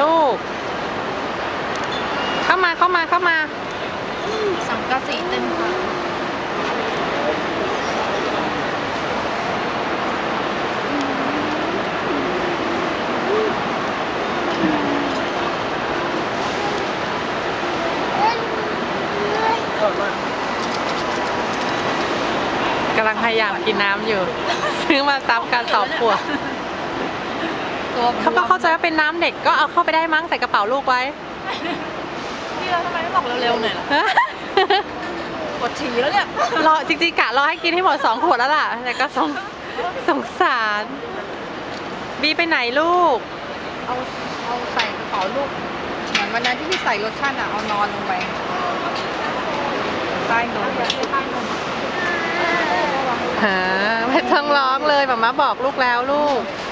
ลูก เข้ามา เข้ามา เข้ามา สังกะสีเต็มค่ะกำลังพยายามกินน้ำอยู่ ซื้อมาตามการสอบขวด ตัวเขาก็เข้าใจว่าเป็นน้ำเด็กก็เอาเข้าไปได้มั้งใส่กระเป๋าลูกไว้ พี่เราทำไมไม่บอกเร็วๆหน่อยล่ะปวดฉี่แล้วเนี่ยรอจริงๆกะรอให้กินให้หมดสองขวดแล้วล่ะ แต่ก็สงสงสาร บีไปไหนลูก เอาเอาใส่กระเป๋าลูกเหมือนวันนั้นที่พี่ใส่รถชั่นอะเอานอนลงไปใต้นมใต้นมหาไม่ต้องร้องเลยหมามาบอกลูกแล้วลูกเ